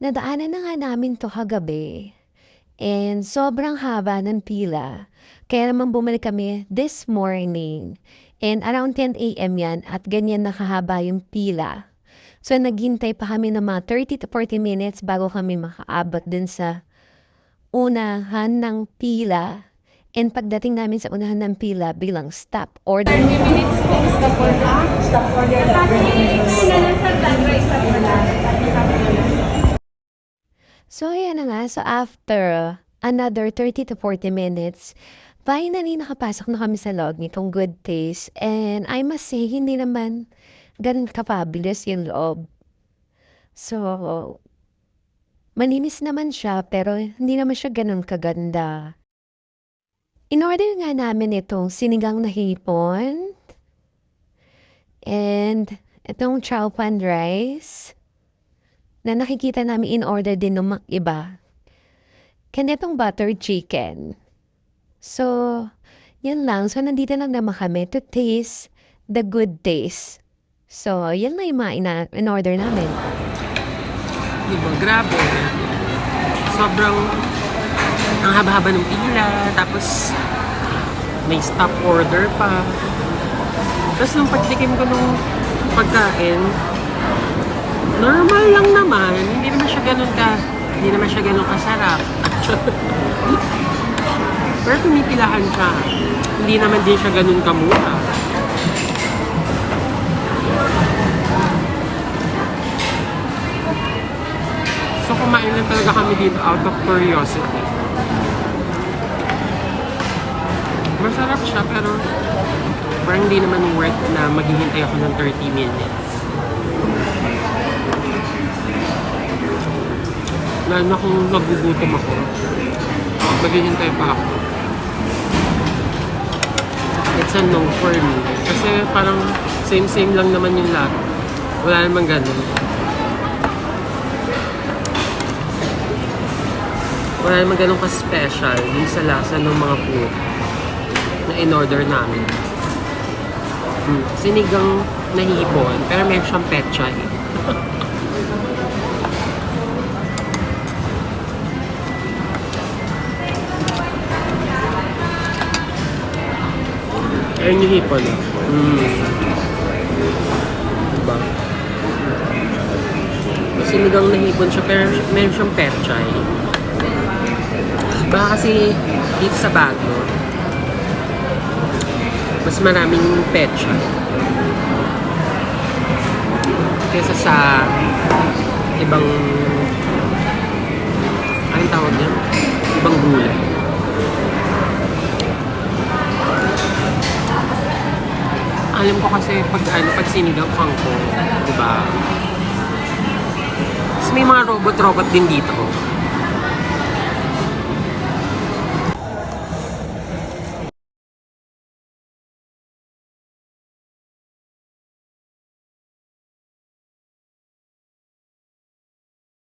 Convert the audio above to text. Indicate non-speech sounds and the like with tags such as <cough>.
Nadaanan na nga namin 'to kagabi and sobrang haba ng pila. Kaya naman bumalik kami this morning and around 10 AM 'yan at ganyan na kahaba yung pila. So, naghintay pa kami ng mga 30 to 40 minutes bago kami makaabot dun sa unahan ng pila and pagdating namin sa unahan ng pila bilang stop order. 30 minutes po stop order. Stop order. Una lang sa flat rice sa pula. So, ayan na nga. So, after another 30 to 40 minutes, finally nakapasok na kami sa loob nitong Good Taste. And I must say, hindi naman ganun kapabilis yung loob. So, malinis naman siya, pero hindi naman siya ganun kaganda. In-order nga namin itong sinigang na hipon and itong chow pan rice na nakikita namin in order din ng mga iba. Kanitong buttered chicken. So, yan lang. So, nandito lang naman kami to taste the good taste. So, yan lang yung mga ina- in-order namin. Diba? Grabe. Sobrang ang haba-haba ng pila. Tapos may stop order pa. Tapos nung pagtikim ko nung pagkain, normal lang naman. Hindi naman siya ganun ka, hindi naman siya ganun kasarap. <laughs> Pero tumipilahan siya. Hindi naman din siya ganun kamura. So kumain lang talaga kami dito out of curiosity. Masarap siya pero parang hindi naman worth na maghihintay ako ng 30 minutes. Lalo na kung nagugutom ako. Maghihintay pa ako. It's a no for me. Kasi parang same-same lang naman yung lahat. Wala namang ganun. wala naman ganun ka-special yung sa lasa ng mga food na in-order namin. Hmm. Sinigang na hipon, pero meron siyang petchay. Ayun yung hipon. Mm. Diba? Sinigang na hipon siya, pero meron siyang petchay. Baka kasi dito sa Baguio, mas maraming petsa kesa sa ibang anong tawag yan? Ibang gulay. Alam ko kasi pag ano, pag sinigang kangkong, di ba? Tapos may mga robot-robot din dito.